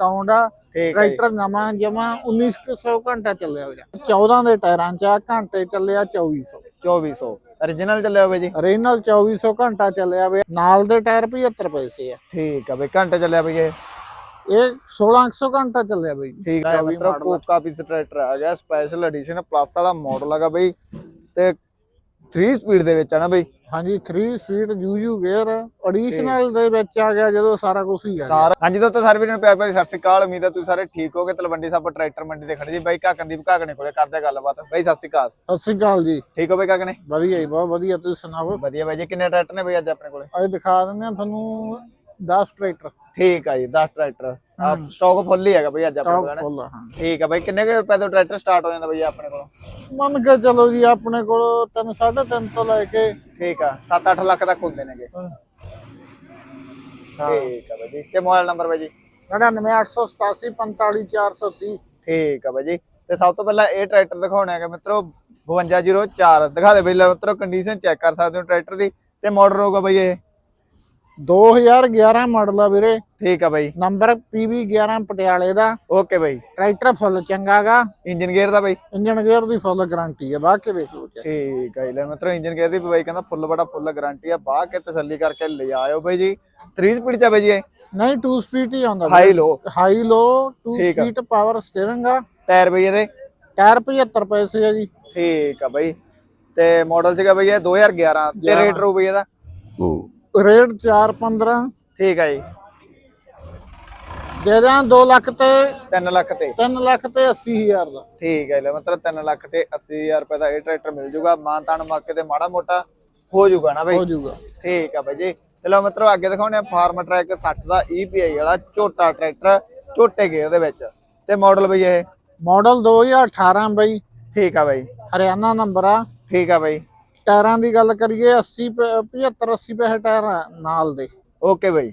Discount ਆ ਠੀਕ ਹੈ ਜੀ। ਟਰੈਕਟਰ ਨਵਾਂ ਜਮਾ 1900 ਘੰਟਾ ਚੱਲਿਆ ਹੋਇਆ। 14 ਦੇ ਟਾਇਰਾਂ 'ਚ ਆ ਘੰਟੇ ਚੱਲਿਆ 2400 2400 origignal ਚੱਲਿਆ ਹੋਵੇ ਜੀ? ਰੀਨਲ 2400 ਘੰਟਾ ਚੱਲਿਆ ਹੋਇਆ ਨਾਲ ਦੇ ਟਾਇਰ 75 ਪੈਸੇ ਆ। ਠੀਕ ਆ ਬਈ ਘੰਟੇ ਚੱਲਿਆ ਬਈ ਇਹ? ਇਹ 1600 ਘੰਟਾ ਚੱਲਿਆ ਬਈ। ਠੀਕ ਹੈ 24 ਮਤਲਬ model ਕੋਕਾ ਪੀਸ ਟਰੈਕਟਰ ਆ ਗਿਆ ਸਪੈਸ਼ਲ ਐਡੀਸ਼ਨ ਪਲੱਸ ਵਾਲਾ ਮਾਡਲ ਹੈਗਾ ਬਈ। ਤੇ 3 ਸਪੀਡ ਦੇ ਵਿੱਚ ਆ ਨਾ ਬਈ? ਹਾਂਜੀ 3 ਸਪੀਡ ਯੂਯੂ ਗੇਅਰ ਐਡੀਸ਼ਨਲ ਦੇ ਵਿੱਚ ਆ ਗਿਆ ਜਦੋਂ ਸਾਰਾ ਕੁਝ ਹੀ ਆ ਗਿਆ। ਹਾਂਜੀ ਦੋਸਤੋ ਸਾਰੇ ਵੀਰਾਂ ਨੂੰ ਪਿਆਰ ਭਰੀ ਸਤਿ ਸ਼੍ਰੀ ਅਕਾਲ। ਉਮੀਦ ਹੈ ਤੁਸੀਂ ਸਾਰੇ ਠੀਕ ਹੋਗੇ। ਤਲਵੰਡੀ ਸਾਹਿਬ ਟਰੈਕਟਰ ਮੰਡੀ ਤੇ ਖੜੇ ਜੀ। ਬਾਈ ਕਾਕਨਦੀਪ ਕਾਕਣੇ ਕੋਲੇ ਕਰਦੇ ਗੱਲਬਾਤ। ਬਾਈ ਸਤਿ ਸ਼੍ਰੀ ਅਕਾਲ। ਸਤਿ ਸ਼੍ਰੀ ਅਕਾਲ ਜੀ। ਠੀਕ ਹੋ ਬਈ ਕਾਕਣੇ ਵਧੀਆ ਜੀ ਬਹੁਤ ਵਧੀਆ। ਤੁਸੀਂ ਸੁਣਾਓ? ਵਧੀਆ ਬਾਈ ਜੀ। ਕਿੰਨੇ ਟਰੈਕਟਰ ਨੇ ਬਈ ਅੱਜ ਆਪਣੇ ਕੋਲੇ? ਅੱਜ ਦਿਖਾ ਦਿੰਦੇ ਆ ਤੁਹਾਨੂੰ 10 ਟਰੈਕਟਰ ਠੀਕ ਆ ਜੀ 10 ਟਰੈਕਟਰ ਆ ਸਟਾਕ ਫੁੱਲ ਹੀ ਹੈਗਾ ਬਈ ਅੱਜ ਆਪਣੇ ਕੋਲ ਹਾਂ ਠੀਕ ਆ ਬਾਈ ਕਿੰਨੇ ਕੁ ਰੁਪਏ ਤੋਂ ਟਰੈਕਟਰ ਸਟਾਰਟ ਹੋ ਜਾਂਦਾ ਬਈ ਆਪਣੇ ਕੋਲ? ਮੰਨ ਕੇ ਚਲੋ ਜੀ ਆਪਣੇ ਕੋਲ 3 3.5 ਤੋਂ ਲੈ ਕੇ ਠੀਕ ਆ 7-8 ਲੱਖ ਤੱਕ ਹੁੰਦੇ ਨੇਗੇ। ਠੀਕ ਆ ਬਾਈ ਜੀ ਤੇ ਮੋਬਾਈਲ ਨੰਬਰ ਬਾਈ ਜੀ? 99887 45430 ਠੀਕ ਆ ਬਾਈ ਜੀ ਤੇ ਸਭ ਤੋਂ ਪਹਿਲਾਂ ਇਹ ਟਰੈਕਟਰ ਦਿਖਾਉਣਾ ਹੈਗਾ ਮਿੱਤਰੋ 5204 ਦਿਖਾ ਦੇ ਬਈ ਲੈ ਮਿੱਤਰੋ ਕੰਡੀਸ਼ਨ ਚੈੱਕ ਕਰ ਸਕਦੇ ਹੋ ਟਰੈਕਟਰ ਦੀ ਤੇ ਮਾਡਲ ਹੋਊਗਾ ਬਈ ਇਹ। 2011 ਮਾਡਲ ਆ ਵੀਰੇ। ਠੀਕ ਆ ਬਾਈ। ਨੰਬਰ PB11 ਪਟਿਆਲੇ ਦਾ। ਓਕੇ ਬਾਈ। ਟਰੈਕਟਰ ਫੁੱਲ ਚੰਗਾਗਾ ਇੰਜਨ ਗੇਅਰ ਦਾ ਬਾਈ। ਇੰਜਨ ਗੇਅਰ ਦੀ ਫੁੱਲ ਗਾਰੰਟੀ ਹੈ ਬਾਅਦ ਕੇ ਵੇਖ ਲਓ ਠੀਕ ਆ ਲੈ ਮਿੱਤਰੋ ਇੰਜਨ ਗੇਅਰ ਦੀ ਵੀ ਬਾਈ ਕਹਿੰਦਾ ਫੁੱਲ ਬੜਾ ਫੁੱਲ ਗਾਰੰਟੀ ਆ। ਬਾਹ ਕੇ ਤਸੱਲੀ ਕਰਕੇ ਲੈ ਆਇਓ ਬਾਈ ਜੀ। 3 ਸਪੀਡ ਚ ਆ ਬਾਈ ਜੀ ਨਹੀਂ 2 ਸਪੀਡ ਹੀ ਆਉਂਦਾ ਹਾਈ ਲੋ ਹਾਈ ਲੋ 2 ਠੀਕ ਆ। ਸਪੀਡ ਪਾਵਰ ਸਟੀਅਰਿੰਗ ਆ। ਟਾਇਰ ਬਈ ਇਹਦੇ। ਟਾਇਰ 75 ਪੈਸੇ ਆ ਜੀ। ਠੀਕ ਆ ਬਾਈ। ਤੇ ਮਾਡਲ ਸੀਗਾ ਬਈ ਇਹ 2011 ਤੇ ਰੇਟ ਰੂ ਬਈ ਇਹਦਾ। ਰੇਟ 415 ਠੀਕ ਆ ਜੀ। ਦੇ ਦਿਆਂ 2 ਲੱਖ ਤੇ 3 ਲੱਖ ਤੇ। 3 ਲੱਖ ਤੇ 80 ਹਜ਼ਾਰ ਦਾ। ਠੀਕ ਹੈ ਲੈ ਮਤਲਬ 3 ਲੱਖ ਤੇ 80000 ਰੁਪਏ ਦਾ ਇਹ ਟਰੈਕਟਰ ਮਿਲ ਜੂਗਾ। ਮਾਨਤਾਨ ਮੱਕੇ ਤੇ ਮਾੜਾ ਮੋਟਾ ਹੋ ਜੂਗਾ ਨਾ ਬਈ? ਹੋ ਜਾਊਗਾ ਠੀਕ ਆ ਬਾਈ ਜੀ। ਚਲੋ ਮਤਲਬ ਅੱਗੇ ਦਿਖਾਉਣੇ ਆ ਫਾਰਮ ਟਰੈਕ 60 ਦਾ EPI ਵਾਲਾ ਝੋਟਾ ਟਰੈਕਟਰ ਝੋਟੇ ਗੇਅਰ ਦੇ ਵਿੱਚ। ਤੇ ਮਾਡਲ ਬਈ ਇਹ? ਮਾਡਲ 2018 ਬਈ। ਠੀਕ ਆ ਬਾਈ। ਹਰਿਆਣਾ ਨੰਬਰ ਆ। ਠੀਕ ਆ ਬਾਈ। ਟਾਇਰਾਂ ਦੀ ਗੱਲ ਕਰੀਏ 80 ਪ- 75 80 ਪੈਸੇ ਟਾਇਰ ਆ ਨਾਲ ਦੇ। ਓਕੇ ਬਾਈ।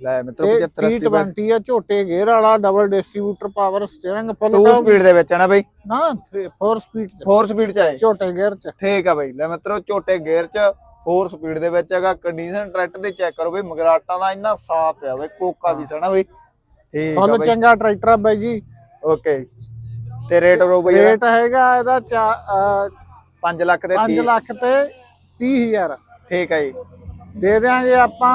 ਲੈ ਮਿੱਤਰੋ ਇਹ 75 80 ਬਸ T20 ਆ ਝੋਟੇ ਗੇਅਰ ਵਾਲਾ double distributor power steering full 2 speed ਦੇ ਵਿੱਚ ਹੈ ਨਾ ਬਾਈ? ਨਾ 4 ਸਪੀਡ ਚ। 4 ਸਪੀਡ ਚ ਹੈ ਝੋਟੇ ਗੇਅਰ ਚ। ਠੀਕ ਆ ਬਾਈ। ਲੈ ਮਿੱਤਰੋ ਝੋਟੇ ਗੇਅਰ ਚ 4 ਸਪੀਡ ਦੇ ਵਿੱਚ ਹੈਗਾ। ਕੰਡੀਸ਼ਨ ਟਰੈਕਟਰ ਦੀ ਚੈੱਕ ਕਰੋ ਬਈ। ਮਗਰਾਟਾਂ ਦਾ ਇੰਨਾ ਸਾਫ਼ ਆ ਬਈ ਕੋਕਾ ਵੀ ਸਣਾ ਬਈ। ਠੀਕ ਆ ਬਈ। ਚੰਗਾ ਟਰੈਕਟਰ ਆ ਬਾਈ ਜੀ। ਓਕੇ। ਤੇ ਰੇਟ ਰੋ ਬਈ ਰੇਟ ਹੈਗਾ ਇਹਦਾ 5 ਲੱਖ ਦੇ 5 30 ਲੱਖ ਤੇ 30 ਹਜ਼ਾਰ। ਠੀਕ ਹੈ ਜੀ। ਦੇ ਦਿਆਂਗੇ ਆਪਾਂ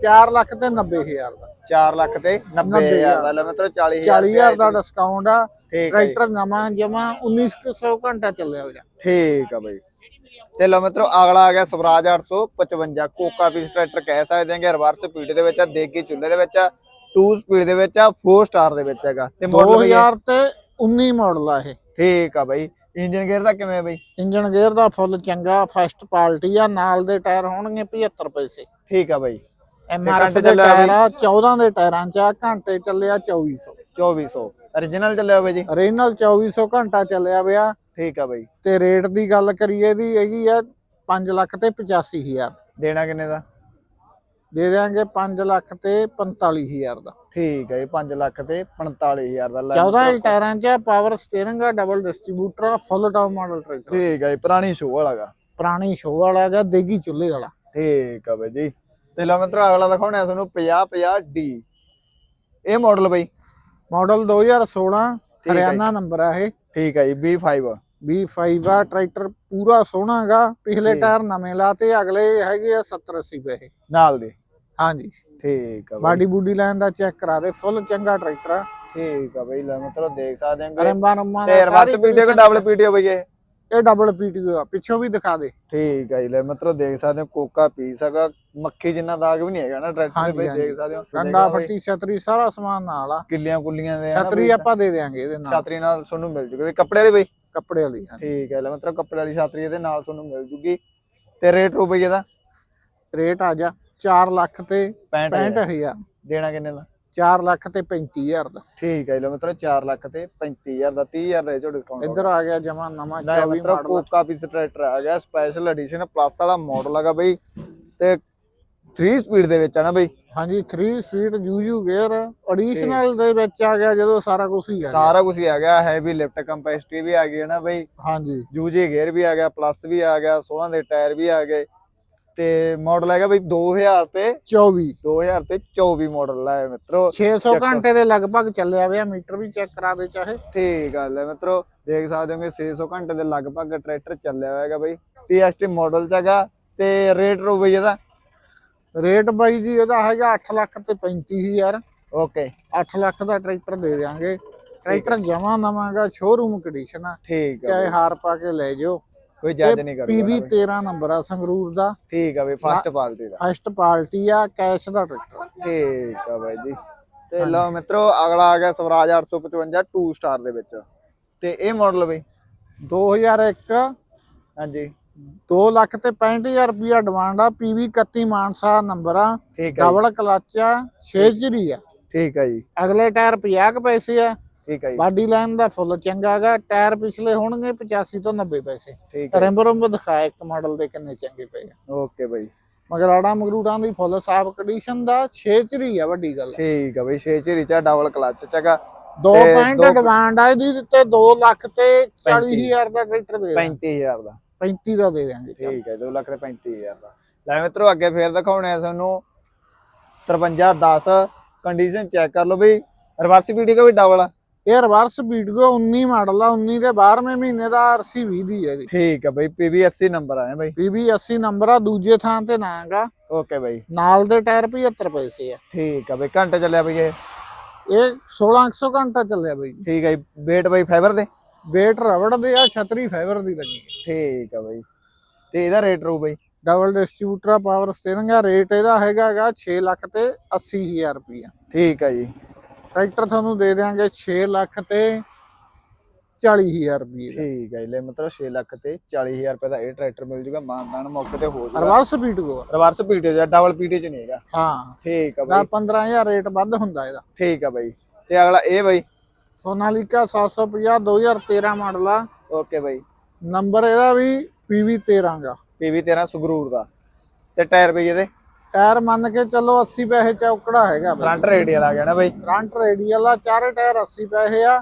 4 ਲੱਖ ਤੇ 90 ਹਜ਼ਾਰ ਦਾ। 4 ਲੱਖ ਤੇ 90000 ਦਾ ਲੈ ਮਿੱਤਰੋ 40000 40 ਹਜ਼ਾਰ ਦਾ ਡਿਸਕਾਊਂਟ ਆ। ਟਰੈਕਟਰ ਨਵਾਂ ਜਮਾ 1900 ਘੰਟਾ ਚੱਲਿਆ ਹੋਇਆ। ਠੀਕ ਆ ਬਈ। ਤੇ ਲਓ ਮਿੱਤਰੋ ਅਗਲਾ ਆ ਗਿਆ ਸਵਰਾਜ 855 ਕੋਕਾ ਪੀਸ ਟਰੈਕਟਰ ਕਹਿ ਸਕਦੇ ਹਾਂ ਰਿਵਰਸ ਸਪੀਡ ਦੇ ਵਿੱਚ ਆ ਦੇਗੀ ਚੁੱਲੇ ਦੇ ਵਿੱਚ ਆ 2 ਸਪੀਡ ਦੇ ਵਿੱਚ ਆ 4 ਸਟਾਰ ਦੇ ਵਿੱਚ ਹੈਗਾ। ਤੇ ਮਾਡਲ ਬਈ ਇਹ- 2000 ਤੇ 19 ਮਾਡਲ ਆ ਇਹ। ਠੀਕ ਆ ਬਈ। ਇੰਜਨ ਗੇਅਰ ਦਾ ਕਿਵੇਂ ਬਈ? ਇੰਜਨ ਗੇਅਰ ਦਾ ਫੁੱਲ ਚੰਗਾ ਫਸਟ ਪਾਰਟੀ ਆ ਨਾਲ ਦੇ ਟਾਇਰ ਹੋਣਗੇ 75 ਪੈਸੇ। ਠੀਕ ਆ ਬਈ। ਐਮਆਰਐਫ ਦੇ ਟਾਇਰ ਆ 14 ਦੇ ਟਾਇਰਾਂ ਚ ਆ ਘੰਟੇ ਚੱਲਿਆ 2400 2400 origignal ਚੱਲਿਆ ਹੋਵੇ ਜੀ? ਰੀਨਲ 2400 ਘੰਟਾ ਚੱਲਿਆ ਹੋਇਆ ਠੀਕ ਆ ਬਈ। ਤੇ ਰੇਟ ਦੀ ਗੱਲ ਕਰੀਏ ਦੀ ਹੈਗੀ ਆ 5 ਲੱਖ ਤੇ 85000 ਦੇਣਾ ਕਿੰਨੇ ਦਾ? ਦੇ ਦਿਆਂਗੇ 5 ਲੱਖ ਤੇ 45000 ਦਾ। ਠੀਕ ਹੈ ਜੀ 5 ਲੱਖ ਤੇ 45000 ਦਾ ਲੈ 14 ਇੰਚ ਟਾਇਰਾਂ ਚ ਪਾਵਰ ਸਟੀਅਰਿੰਗ ਆ ਡਬਲ ਡਿਸਟ੍ਰੀਬਿਊਟਰ ਆ ਫੁੱਲ ਟਾਪ ਮਾਡਲ ਟਰੈਕਟਰ ਠੀਕ ਹੈ ਜੀ ਪੁਰਾਣੀ ਸ਼ੋਅ ਵਾਲਾਗਾ ਪੁਰਾਣੀ ਸ਼ੋਅ ਵਾਲਾ ਹੈਗਾ ਦੇਗੀ ਚੁੱਲ੍ਹੇ ਵਾਲਾ। ਠੀਕ ਆ ਬਈ ਜੀ। ਤੇ ਲਓ ਮਿੱਤਰੋ ਅਗਲਾ ਦਿਖਾਉਣਾ ਤੁਹਾਨੂੰ 50 50 ਡੀ ਇਹ ਮਾਡਲ ਬਈ। ਮਾਡਲ 2016 ਹੈ ਜੀ। ਹਰਿਆਣਾ ਨੰਬਰ ਆ ਇਹ। ਠੀਕ ਹੈ ਜੀ B5 B5 ਆ ਟਰੈਕਟਰ ਪੂਰਾ ਸੋਹਣਾ ਹੈਗਾ ਪਿਛਲੇ। ਟਾਇਰ ਨਵੇਂ ਲਾਤੇ ਅਗਲੇ ਹੈਗੇ ਆ 70 80 ਪੈਸੇ ਨਾਲ ਦੇ। ਹਾਂਜੀ। ਠੀਕ ਆ ਬਈ। ਬਾਡੀ ਬੂਡੀ ਲਾਈਨ ਦਾ ਚੈੱਕ ਕਰਾ ਦੇ ਫੁੱਲ ਚੰਗਾ ਟਰੈਕਟਰ ਆ। ਠੀਕ ਆ ਬਈ ਲੈ ਮਿੱਤਰੋ ਦੇਖ ਸਕਦੇ ਹੋ ਰੰਬਾ ਰੰਮਾ ਤੇ ਰਿਵਰਸ ਵੀਡੀਓ ਕੋ ਡਬਲ ਵੀਡੀਓ ਬਈ ਇਹ? ਇਹ ਡਬਲ ਪੀਟੀਓ ਆ ਪਿੱਛੋਂ ਵੀ ਦਿਖਾ ਦੇ। ਠੀਕ ਆ ਜੀ ਲੈ ਮਿੱਤਰੋ ਦੇਖ ਸਕਦੇ ਹੋ ਕੋਕਾ ਪੀਸ ਹੈਗਾ। ਮੱਖੀ ਜਿੰਨਾ ਦਾਗ ਵੀ ਨਹੀਂ ਹੈਗਾ ਨਾ ਟਰੈਕਟਰ ਹਾਂਜੀ। ਦੇਖ ਸਕਦੇ ਹੋ ਡੰਡਾ ਫੱਟੀ ਛਤਰੀ ਸਾਰਾ ਸਮਾਨ ਨਾਲ ਆ। ਕਿੱਲੀਆਂ ਕੁੱਲੀਆਂ ਦੇ ਆ ਛਤਰੀ ਆਪਾਂ ਦੇ ਦੇਾਂਗੇ ਇਹਦੇ ਨਾਲ। ਛਤਰੀ ਨਾਲ ਤੁਹਾਨੂੰ ਮਿਲ ਜੂਗੀ ਤੇ ਕੱਪੜੇ ਵਾਲੀ ਬਈ। ਕੱਪੜੇ ਵਾਲੀ ਹਾਂ ਠੀਕ ਹੈ ਲੈ ਮਤਲਬ ਕੱਪੜੇ ਵਾਲੀ ਛਤਰੀ ਇਹਦੇ ਨਾਲ ਤੁਹਾਨੂੰ ਮਿਲ ਜੂਗੀ। ਤੇ ਰੇਟ ਰੂ ਬਈ ਇਹਦਾ ਰੇਟ ਆ ਜਾ। 4 ਲੱਖ ਤੇ 65 65000 ਦੇਣਾ ਕਿੰਨੇ ਦਾ? 4 ਲੱਖ ਤੇ 35000 ਦਾ। ਠੀਕ ਹੈ ਲਓ ਮਿੱਤਰੋ 4 ਲੱਖ ਤੇ 35000 ਦਾ 30000 ਦਾ ਇਹ ਡਿਸਕਾਊਂਟ ਇੱਧਰ ਆ ਗਿਆ ਜਮਾ ਨਵਾਂ ਲੈ 24 ਮਿੱਤਰੋ ਮਾਡਲ ਕੋਕਾ ਪੀਸ ਟਰੈਕਟਰ ਆ ਗਿਆ ਸਪੈਸ਼ਲ ਐਡੀਸ਼ਨ ਪਲੱਸ ਵਾਲਾ ਮਾਡਲ ਹੈਗਾ ਬਈ। ਤੇ 3 ਸਪੀਡ ਦੇ ਵਿੱਚ ਆ ਨਾ ਬਈ। ਹਾਂਜੀ 3 ਸਪੀਡ ਯੂਯੂ ਗੇਅਰ ਐਡੀਸ਼ਨਲ ਦੇ ਵਿੱਚ ਆ ਗਿਆ ਜਦੋਂ ਸਾਰਾ ਕੁਝ ਹੀ ਆ ਗਿਆ। ਸਾਰਾ ਕੁਝ ਹੀ ਆ ਗਿਆ ਹੈਵੀ ਲਿਫਟ ਕੰਪੈਸਿਟੀ ਵੀ ਆ ਗਈ ਹੈ ਨਾ ਬਈ। ਹਾਂਜੀ। ਯੂਜੀ ਗੇਅਰ ਵੀ ਆ ਗਿਆ ਪਲੱਸ ਵੀ ਆ ਗਿਆ 16 ਦੇ ਟਾਇਰ ਵੀ ਆ ਗਏ। ਤੇ ਮਾਡਲ ਹੈਗਾ ਬਈ 2000 ਤੇ 24 2000 ਤੇ 24 ਮਾਡਲ ਹੈ ਮਿੱਤਰੋ। 600 ਘੰਟੇ ਦੇ ਲਗਭਗ ਚੱਲਿਆ ਹੋਇਆ ਮੀਟਰ ਵੀ ਚੈੱਕ ਕਰਾ ਦੇ ਚਾਹੇ। ਠੀਕ ਗੱਲ ਹੈ ਮਿੱਤਰੋ ਦੇਖ ਸਕਦੇ ਹੋਗੇ 600 ਘੰਟੇ ਦੇ ਲਗਭਗ ਟਰੈਕਟਰ ਚੱਲਿਆ ਹੋਇਆ ਹੈਗਾ ਬਈ। TST ਮਾਡਲ ਚ ਹੈਗਾ ਤੇ ਰੇਟ ਰੂ ਬਈ ਇਹਦਾ? ਰੇਟ ਬਾਈ ਜੀ ਇਹਦਾ ਹੈਗਾ 8 ਲੱਖ ਤੇ 35000 ਓਕੇ 8 ਲੱਖ ਦਾ ਟਰੈਕਟਰ ਦੇ ਦਿਆਂਗੇ। ਟਰੈਕਟਰ ਜਮਾ ਨਵਾਂਗਾ ਸ਼ੋਰੂਮ ਕੰਡੀਸ਼ਨ ਆ। ਠੀਕ ਆ ਚਾਹੇ ਹਾਰ ਪਾ ਕੇ ਲੈ ਜਾਓ। ਕੋਈ ਜੱਜ ਨਹੀਂ ਕਰਦਾ ਪੀਵੀ 13 ਨੰਬਰ ਆ ਸੰਗਰੂਰ ਦਾ। ਠੀਕ ਆ ਬਈ ਫਸਟ ਪਾਰਟੀ ਦਾ। ਫਸਟ ਪਾਰਟੀ ਆ ਕੈਸ਼ ਦਾ ਟਰੈਕਟਰ ਠੀਕ ਆ ਬਾਈ ਜੀ। ਤੇ ਲਓ ਮਿੱਤਰੋ ਅਗਲਾ ਆ ਗਿਆ ਸਵਰਾਜ 855 2 ਸਟਾਰ ਦੇ ਵਿੱਚ। ਤੇ ਇਹ ਮਾਡਲ ਬਈ। 2001 ਹਾਂਜੀ। 2 ਲੱਖ ਤੇ 65000 ਰੁਪਿਆ ਡਿਮਾਂਡ ਆ। ਪੀਵੀ 31 ਮਾਨਸਾ ਨੰਬਰ ਆ। ਡਬਲ ਕਲਚ ਆ 6 ਚਰੀ ਆ। ਠੀਕ ਆ ਜੀ। ਅਗਲੇ ਟਾਇਰ 50 ਕੁ ਪੈਸੇ ਆ। ਠੀਕ ਆ ਜੀ। ਬਾਡੀ ਲਾਈਨ ਦਾ ਫੁੱਲ ਚੰਗਾ ਗਾ ਟਾਇਰ ਪਿਛਲੇ ਹੋਣਗੇ 85 ਤੋਂ 90 ਪੈਸੇ। ਠੀਕ ਆ ਰਿੰਬ ਰਿੰਬ ਦਿਖਾਇਆ ਇੱਕ ਮਾਡਲ ਦੇ ਕਿੰਨੇ ਚੰਗੇ ਪਏ ਓਕੇ ਬਾਈ। ਮਗਰਾੜਾ ਮਗਰੂੜਾਂ ਦੀ ਫੁੱਲ ਸਾਫ਼ ਕੰਡੀਸ਼ਨ ਦਾ 6 ਚਰੀ ਆ ਵੱਡੀ ਗੱਲ। ਠੀਕ ਆ ਬਈ 6 ਚ ਰਿਚਾ ਡਬਲ ਕਲਚ ਚਗਾ ਦੋ ਤੇ ਪੁਆਇੰਟ ਦੋ- ਡਿਮਾਂਡ ਆ ਇਹਦੀ ਤੇ 2 ਲੱਖ ਤੇ 40000 ਦਾ ਟਰੈਕਟਰ ਦੇ ਦਾਂਗੇ। 35000 ਦਾ। 35 ਦਾ ਦੇ ਦਾਂਗੇ। ਠੀਕ ਹੈ 2 ਲੱਖ ਤੇ 35000 ਦਾ। ਲੈ ਮਿੱਤਰੋ ਅੱਗੇ ਫੇਰ ਦਿਖਾਉਣੇ ਆ ਤੁਹਾਨੂੰ 5310 ਕੰਡੀਸ਼ਨ ਚੈੱਕ ਕਰ ਲਓ ਬਈ। ਰਿਵਰਸ ਵੀਡੀਓ ਵੀ ਡਬਲ ਆ। ਇਹ ਰਿਵਰਸ ਵੀਡੀਓ 19 ਮਾਡਲ ਆ 19 ਦੇ 12ਵੇਂ ਮਹੀਨੇ ਦਾ ਆਰਸੀ 20 ਦੀ ਹੈ ਇਹਦੀ ਠੀਕ ਆ ਬਈ 80 ਨੰਬਰ ਆਇਆ ਬਈ। ਪੀਬੀ 80 ਨੰਬਰ ਆ ਦੂਜੇ ਥਾਂ ਤੇ ਨਾਂਗਾ ਓਕੇ ਬਈ। ਨਾਲ ਦੇ ਟਾਇਰ 75 ਪੈਸੇ ਆ। ਠੀਕ ਆ ਬਈ ਘੰਟੇ ਚੱਲਿਆ ਬਈ ਇਹ? ਇਹ 1600 ਘੰਟਾ ਚੱਲਿਆ ਬਈ। ਠੀਕ ਜੀ ਵੇਟ ਬਈ ਫਾਈਬਰ ਦੇ? ਵੇਟ ਰਬੜ ਦੇ ਆ ਛਤਰੀ ਫਾਈਬਰ ਦੀ ਲੱਗੀ ਠੀਕ ਆ ਬਈ। ਤੇ ਇਹਦਾ ਰੇਟ ਰੂ ਬਈ? ਡਬਲ ਡਿਸਟ੍ਰੀਬਿਊਟਰ ਪਾਵਰ ਸਟੀਅਰਿੰਗ ਆ ਰੇਟ ਇਹਦਾ ਹੈਗਾਗਾ 6 ਲੱਖ ਤੇ 80000 ਰੁਪਇਆ ਠੀਕ ਆ ਜੀ। ਟਰੈਕਟਰ ਤੁਹਾਨੂੰ ਦੇ ਦੇਾਂਗੇ 6 ਲੱਖ ਤੇ 40000 ਰੁਪਏ ਦਾ। ਠੀਕ ਹੈ ਲੈ ਮਤਲਬ 6 ਲੱਖ ਤੇ 40000 ਰੁਪਏ ਦਾ ਇਹ ਟਰੈਕਟਰ ਮਿਲ ਜੂਗਾ ਮਾਨਦਾਨ ਮੌਕੇ ਤੇ ਹੋ ਜੂਗਾ। ਰਿਵਰਸ ਵੀਡੀਓ ਰਿਵਰਸ ਪੀਟੀਓ ਜਾਂ ਡਬਲ ਪੀਟੀਓ ਚ ਨਹੀਂ ਹੈਗਾ। ਹਾਂ। ਠੀਕ ਆ ਦਾ ਬਈ। 15000 ਰੇਟ ਵੱਧ ਹੁੰਦਾ ਇਹਦਾ। ਠੀਕ ਆ ਬਈ। ਤੇ ਅਗਲਾ ਇਹ ਬਈ। ਸੋਨਾਲੀਕਾ 750 2013 ਮਾਡਲ ਆ। ਓਕੇ ਬਈ। ਨੰਬਰ ਇਹਦਾ ਵੀ PV 13 ਗਾ PV 13 ਸੁਗਰੂਰ ਦਾ। ਤੇ ਟਾਇਰ ਬਈ ਇਹਦੇ? ਟਾਇਰ ਮੰਨ ਕੇ ਚੱਲੋ 80 ਪੈਸੇ ਚੌਕੜਾ ਹੈਗਾ ਬਈ। ਫਰੰਟ ਰੇਡੀਅਲ ਆ ਗਿਆ ਨਾ ਬਈ। ਫਰੰਟ ਰੇਡੀਅਲ ਆ ਚਾਰੇ ਟਾਇਰ 80 ਪੈਸੇ ਆ।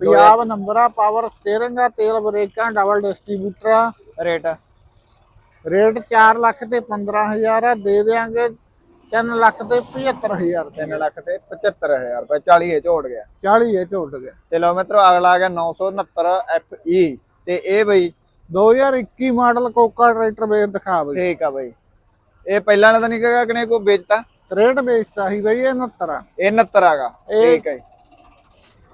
ਪੰਜਾਬ ਨੰਬਰ ਆ ਪਾਵਰ ਸਟੀਅਰਿੰਗ ਆ ਤੇਲ ਬ੍ਰੇਕਾਂ ਡਬਲ ਡਿਸਟ੍ਰੀਬਿਊਟਰ ਆ। ਰੇਟ ਰੇਟ 4 ਲੱਖ ਤੇ 15000 ਆ ਦੇ ਦੇਾਂਗੇ 3 ਲੱਖ ਤੇ 75000 ਰੁਪਏ 3 ਲੱਖ ਤੇ 75000 ਰੁਪਏ 40 ਇਹ ਝੋੜ ਗਿਆ। 40 ਇਹ ਝੁੱਟ ਗਿਆ। ਤੇ ਲਓ ਮਿੱਤਰੋ ਅਗਲਾ ਆ ਗਿਆ 969 FE ਤੇ ਇਹ ਬਈ 2021 ਮਾਡਲ ਕੋਕਾ ਟਰੈਕਟਰ ਵੇਚ ਦਿਖਾ ਬਈ। ਠੀਕ ਆ ਬਈ। ਇਹ ਪਹਿਲਾਂ ਤਾਂ ਨਹੀਂ ਕਹੇਗਾ ਕਿ ਨੇ ਕੋਈ ਵੇਚਤਾ? 63 ਵੇਚਦਾ ਸੀ ਬਈ ਇਹ 69 ਆ। ਇਹ 69 ਆਗਾ ਠੀਕ ਹੈ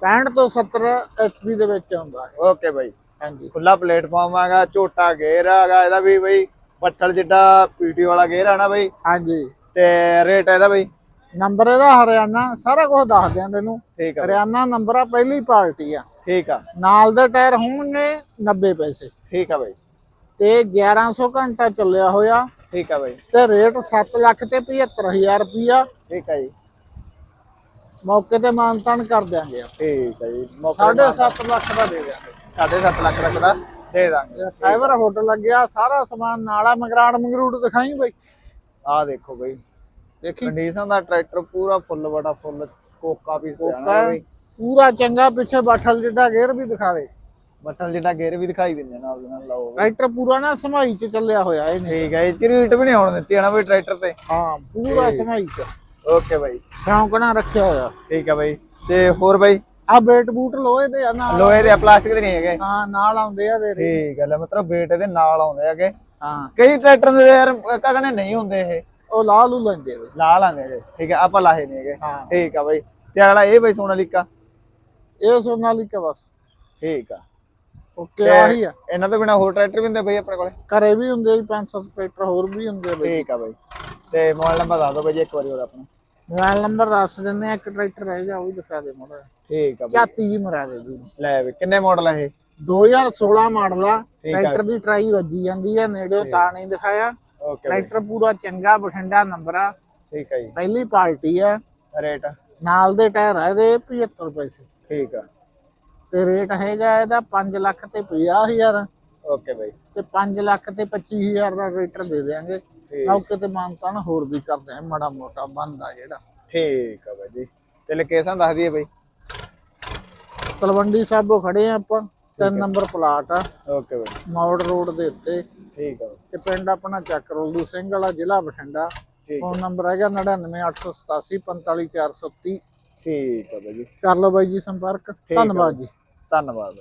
65 ਤੋਂ 70 HP ਦੇ ਵਿੱਚ ਆਉਂਦਾ ਹੈ। ਓਕੇ ਬਾਈ। ਹਾਂਜੀ। ਖੁੱਲਾ ਪਲੇਟਫਾਰਮ ਆਗਾ ਝੋਟਾ ਗੇਅਰ ਆਗਾ ਇਹਦਾ ਵੀ ਬਈ ਪੱਠਲ ਜਿੱਡਾ ਪੀਟੀ ਵਾਲਾ ਗੇਅਰ ਆ ਨਾ ਬਈ। ਹਾਂਜੀ। ਤੇ ਰੇਟ ਇਹਦਾ ਬਈ? ਨੰਬਰ ਇਹਦਾ ਹਰਿਆਣਾ ਸਾਰਾ ਕੁਝ ਦੱਸ ਦਿਆਂ ਤੈਨੂੰ। ਠੀਕ ਆ ਹਰਿਆਣਾ ਨੰਬਰ ਆ ਪਹਿਲੀ ਪਾਰਟੀ ਆ। ਠੀਕ ਆ। ਨਾਲ ਦੇ ਟਾਇਰ ਹੋਣਗੇ 90 ਪੈਸੇ। ਠੀਕ ਆ ਬਈ। ਤੇ 1100 ਘੰਟਾ ਚੱਲਿਆ ਹੋਇਆ। ਠੀਕ ਆ ਬਈ। ਤੇ ਰੇਟ 7 ਲੱਖ ਤੇ 75000 ਰੁਪਿਆ ਠੀਕ ਆ ਜੀ। ਮੌਕੇ ਤੇ ਮਾਨਤਾਨ ਕਰ ਦਿਆਂਗੇ। ਠੀਕ ਆ ਜੀ ਮੌਕੇ ਸਾਢੇ 7 ਲੱਖ ਦਾ ਦੇ ਦਿਆਂਗੇ। ਸਾਢੇ ਸੱਤ ਲੱਖ ਤੱਕ ਦਾ ਦੇ ਦਾਂਗੇ। ਫਾਈਬਰ ਹੋਟਲ ਲੱਗਿਆ ਸਾਰਾ ਸਮਾਨ ਨਾਲਾ ਮਗਰਾੜ ਮੰਗਰੂੜ ਦਿਖਾਈ ਬਈ। ਆਹ ਦੇਖੋ ਬਈ। ਦੇਖੀ। ਕੰਡੀਸ਼ਨ ਦਾ ਟਰੈਕਟਰ ਪੂਰਾ ਫੁੱਲ ਬੜਾ ਫੁੱਲ ਕੋਕਾ ਬਈ। ਪੂਰਾ ਚੰਗਾ ਪਿੱਛੇ ਬਾਠਲ ਜਿੱਡਾ ਗੇਅਰ ਵੀ ਦਿਖਾ ਦੇ। ਬੱਟਲ ਜਿੱਡਾ ਗੇਅਰ ਵੀ ਦਿਖਾਈ ਦਿੰਦੇ ਨਾਲ ਦੇ ਨਾਲ ਲਾਓ। ਟਰੈਕਟਰ ਪੂਰਾ ਨਾ ਸਮਾਈ ਚ ਚੱਲਿਆ ਹੋਇਆ ਇਹ ਨਹੀਂ। ਠੀਕ ਹੈ ਇਹ ਚਰੀਟ ਵੀ ਨਹੀਂ ਹੋਣ ਦਿੱਤੀ ਹੈ ਨਾ ਬਈ ਟਰੈਕਟਰ ਤੇ। ਹਾਂ ਪੂਰਾ ਸਮਾਈ ਚ। ਓਕੇ ਬਾਈ। ਸ਼ੌਂਕ ਨਾਲ ਰੱਖਿਆ ਹੋਇਆ। ਠੀਕ ਹੈ ਬਾਈ। ਤੇ ਹੋਰ ਬਾਈ? ਆ ਬੇਟ ਬੂਟ ਲੋਹੇ ਦੇ ਆ ਨਾਲ ਲੋਹੇ ਦੇ ਪਲਾਸਟਿਕ ਦੇ ਨਹੀਂ ਹੈਗੇ। ਹਾਂ ਨਾਲ ਆਉਂਦੇ ਆ ਦੇ ਠੀਕ ਹੈ ਮਤਲਬ ਬੇਟ ਇਹਦੇ ਨਾਲ ਆਉਂਦੇ ਹੈਗੇ। ਹਾਂ। ਕਈ ਟਰੈਕਟਰ ਦੇ ਯਾਰ ਕਹਿੰਦੇ ਨਹੀਂ ਹੁੰਦੇ ਇਹ। ਉਹ ਲਾ ਲੂ ਲੈਂਦੇ ਬਈ। ਲਾ ਲਾਂਗੇ ਹੈਗੇ। ਠੀਕ ਹੈ ਆਪਾਂ ਲਾਹੇ ਨਹੀਂ ਹੈਗੇ। ਠੀਕ ਆ ਬਾਈ। ਤੇ ਅਗਲਾ ਇਹ ਬਾਈ ਸੋਨਾਲੀਕਾ? ਇਹ ਸੋਨਾਲੀਕਾ ਬਸ। ਠੀਕ ਆ। ਓਕੇ ਆਹੀ ਆ। ਇਹਨਾਂ ਤੋਂ ਬਿਨਾ ਹੋਰ ਟਰੈਕਟਰ ਵੀ ਹੁੰਦੇ ਬਾਈ ਆਪਣੇ ਕੋਲੇ? ਘਰੇ ਵੀ ਹੁੰਦੇ ਜੀ 500 ਟਰੈਕਟਰ ਹੋਰ ਵੀ ਹੁੰਦੇ ਬਈ। ਠੀਕ ਆ ਬਾਈ। ਤੇ ਮੋਬਾਈਲ ਨੰਬਰ ਦੱਸ ਦਿਓ ਬਾਈ ਜੀ ਇੱਕ ਵਾਰੀ ਹੋਰ ਆਪਣਾ। ਮੋਬਾਈਲ ਨੰਬਰ ਦੱਸ ਦਿੰਦੇ ਆ ਇੱਕ ਟਰੈਕਟਰ ਰਹਿ ਗਿਆ ਉਹ ਵੀ ਦਿਖਾ ਦੇ ਮੋੜਾ ਠੀਕ ਆ ਬਾਈ। ਝਾਤੀ ਜੀ ਮਰਾ ਦੇ ਦੀ ਲੈ ਵੀ ਕਿੰਨੇ ਮਾਡਲ ਆ ਇਹ? 2016 ਮਾਡਲ ਆ। ਟਰੈਕਟਰ ਦੀ ਟਰਾਈ ਵੱਜੀ ਜਾਂਦੀ ਆ ਨੇੜਿਓਂ ਤਾਂ ਨਹੀਂ ਦਿਖਾਇਆ। ਓਕੇ ਬਾਈ। ਟਰੈਕਟਰ ਪੂਰਾ ਚੰਗਾ ਬਠਿੰਡਾ ਨੰਬਰ ਆ। ਠੀਕ ਆ ਜੀ। ਪਹਿਲੀ ਪਾਰਟੀ ਆ। ਰੇਟ? ਨਾਲ ਦੇ ਟਾਇਰ ਆ ਇਹਦੇ 75 ਪੈਸੇ। ਠੀਕ ਆ। ਤੇ ਰੇਟ ਹੈਗਾ ਇਹਦਾ 5 ਲੱਖ ਤੇ 50000 ਓਕੇ ਬਾਈ। ਤੇ 5 ਲੱਖ ਤੇ 25000 ਦਾ ਟਰੈਕਟਰ ਦੇ ਦੇਾਂਗੇ ਮੌਕੇ ਤੇ ਮਾਨਤਾਨ ਹੋਰ ਵੀ ਕਰਦੇ ਆ ਮਾੜਾ ਮੋਟਾ ਬੰਦਾ ਜਿਹੜਾ। ਠੀਕ ਆ ਬਾਈ ਜੀ। ਤੇ ਲੋਕੇਸ਼ਨ ਦੱਸ ਦਈਏ ਬਾਈ। ਤਲਵੰਡੀ ਸਾਬੋ ਖੜੇ ਆ ਆਪਾਂ ਤਿੰਨ ਨੰਬਰ ਪਲਾਟ ਆ। ਓਕੇ ਬਾਈ। ਮੌੜ ਰੋਡ ਦੇ ਉੱਤੇ। ਠੀਕ ਆ ਤੇ ਪਿੰਡ ਆਪਣਾ ਚੱਕ ਰੋਲੂ ਸਿੰਘ ਵਾਲਾ ਜ਼ਿਲ੍ਹਾ ਬਠਿੰਡਾ। ਫੋਨ ਨੰਬਰ ਹੈਗਾ 99887 45430 ਠੀਕ ਆ ਬਾਈ ਜੀ। ਕਰ ਲਓ ਬਾਈ ਜੀ ਸੰਪਰਕ। ਧੰਨਵਾਦ ਜੀ। ਧੰਨਵਾਦ